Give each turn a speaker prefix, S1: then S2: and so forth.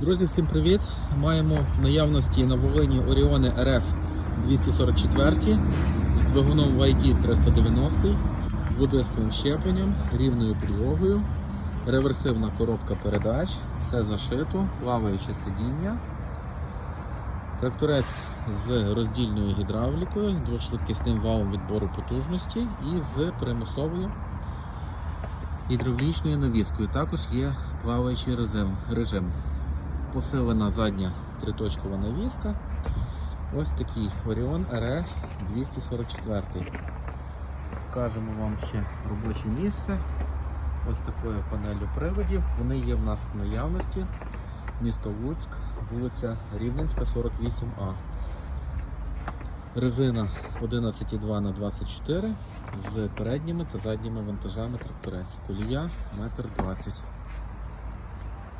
S1: Друзі, всім привіт! Маємо в наявності на Волині Оріони РФ 244 з двигуном YD 390, дводисковим щепленням, рівною підлогою, реверсивна коробка передач, все зашито, плаваюче сидіння. Тракторець з роздільною гідравлікою, двошвидкісним валом відбору потужності і з примусовою гідравлічною навіскою. Також є плаваючий режим. Посилена задня триточкова навіска. Ось такий Orion RF 244. Покажемо вам ще робоче місце. Ось такою панелью приводів. Вони є в нас в наявності. Місто Луцьк, вулиця Рівненська, 48А. Резина 11,2 на 24 з передніми та задніми вантажами тракторець. Колія 1,20 м.